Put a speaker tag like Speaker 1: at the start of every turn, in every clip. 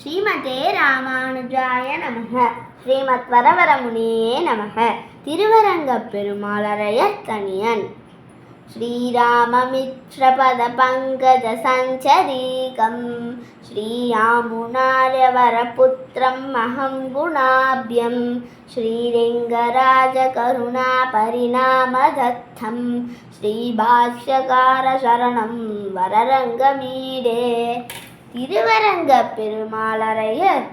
Speaker 1: ஸ்ரீமதே ராமானுஜாய நமக. ஸ்ரீமத் வரவரமுனியே நமக. திருவரங்க பெருமாளரையர் தனியன். ஸ்ரீராமமித்ரபத பங்கஜ சஞ்சரீகம் ஸ்ரீயாமுனாரவரபுத்திரம் அகம் குணாபியம் ஸ்ரீரங்கராஜகருணாபரிணாமதத்தம் ஸ்ரீபாஷ்யகாரசரணம் வரரங்கமீடே திருவரங்க பெருமாளரையர்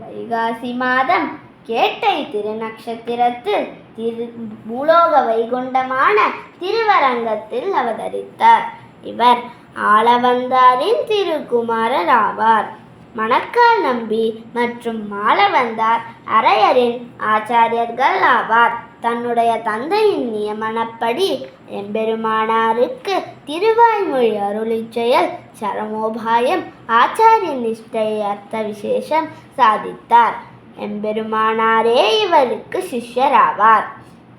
Speaker 1: வைகாசி மாதம் கேட்டை திருநக்ஷத்திரத்தில் திரு பூலோக வைகுண்டமான திருவரங்கத்தில் அவதரித்தார். இவர் ஆளவந்தாரின் திருக்குமாரர் ஆவார். மணக்கால் நம்பி மற்றும் மாலவந்தார் அரையரின் ஆச்சாரியர்கள் ஆவார். தன்னுடைய தந்தையின் நியமனப்படி எம்பெருமானாருக்கு திருவாய்மொழி அருளி செயல் சரமோபாயம் ஆச்சாரிய நிஷ்டை அர்த்த விசேஷம் சாதித்தார். எம்பெருமானாரே இவருக்கு சிஷ்யராவார்.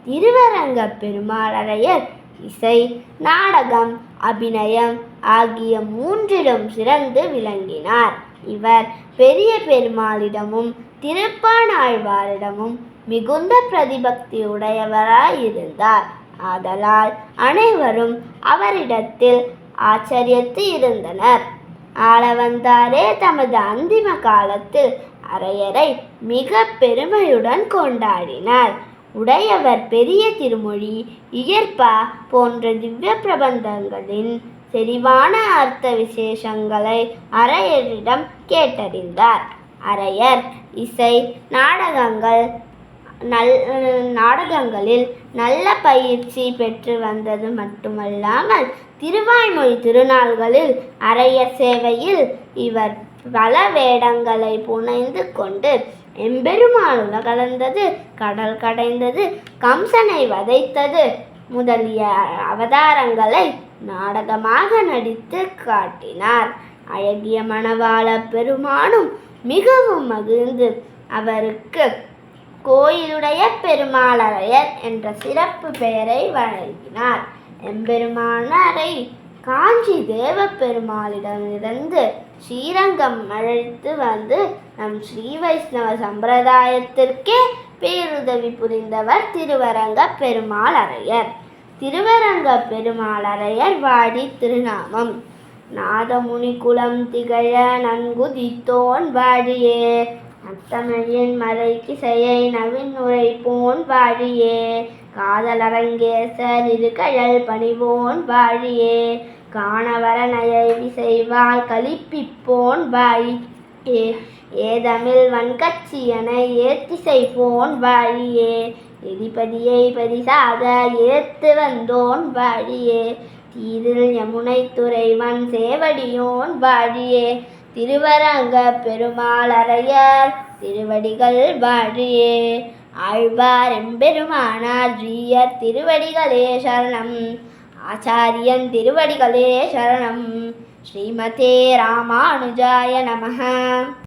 Speaker 1: திருவரங்க பெருமாளரையர் இசை நாடகம் அபிநயம் ஆகிய மூன்றிலும் சிறந்து விளங்கினார். இவர் பெரிய பெருமாளிடமும் திருப்பாணாழ்வாரிடமும் மிகுந்த பிரதிபக்தி உடையவராயிருந்தார். ஆதலால் அனைவரும் அவரிடத்தில் ஆச்சரியத்து இருந்தனர். ஆளவந்தாரே தமது அந்திம காலத்தில் அரையரை மிக பெருமையுடன் கொண்டாடினார். உடையவர் பெரிய திருமொழி இயற்பா போன்ற திவ்ய பிரபந்தங்களின் செறிவான அர்த்த விசேஷங்களை அரையரிடம் கேட்டறிந்தார். அரையர் இசை நாடகங்கள் நல் நாடகங்களில் நல்ல பயிற்சி பெற்று வந்தது மட்டுமல்லாமல் திருவாய்மொழி திருநாள்களில் அரையர் சேவையில் இவர் பல வேடங்களை புனைந்து கொண்டு எம்பெருமாள் கலந்தது கடல் கடைந்தது கம்சனை வதைத்தது முதலிய அவதாரங்களை நாடகமாக நடித்து காட்டினார். அழகிய மணவாள பெருமானும் மிகவும் மகிழ்ந்து அவருக்கு கோயிலுடைய பெருமாளரையர் என்ற சிறப்பு பெயரை வழங்கினார். எம்பெருமானரை காஞ்சி தேவ பெருமாளிடமிருந்து ஸ்ரீரங்கம் அழைத்து வந்து நம் ஸ்ரீ வைஷ்ணவ சம்பிரதாயத்திற்கே பேருதவி புரிந்தவர் திருவரங்க பெருமாளரையர். திருவரங்க பெருமாளரையர் வாடி திருநாமம். நாதமுனி குலம் திகழ நன்குதித்தோன் வாடியே அத்தமிழின் மறை கிசையை நவின் உரைப்போன் வாழியே. காதலரங்கேசர் இருக்கழல் பணிவோன் வாழியே. காணவர நயை விசைவால் கலிப்பிப்போன் வாழியே. ஏதமிழ் வன்கட்சியனை ஏத்திசை போன் வாழியே. எதிபதியை பரிசாக ஏத்து வந்தோன் வாழியே. தீதில் யமுனை துறைவன் சேவடியோன் வாழியே. திருவரங்க பெருமாளரையர் திருவடிகள் வாழியே. ஆழ்வார் எம்பெருமானார் ஜீயர் திருவடிகளே சரணம். ஆச்சாரியன் திருவடிகளே சரணம். ஸ்ரீமதே ராமானுஜாய நமः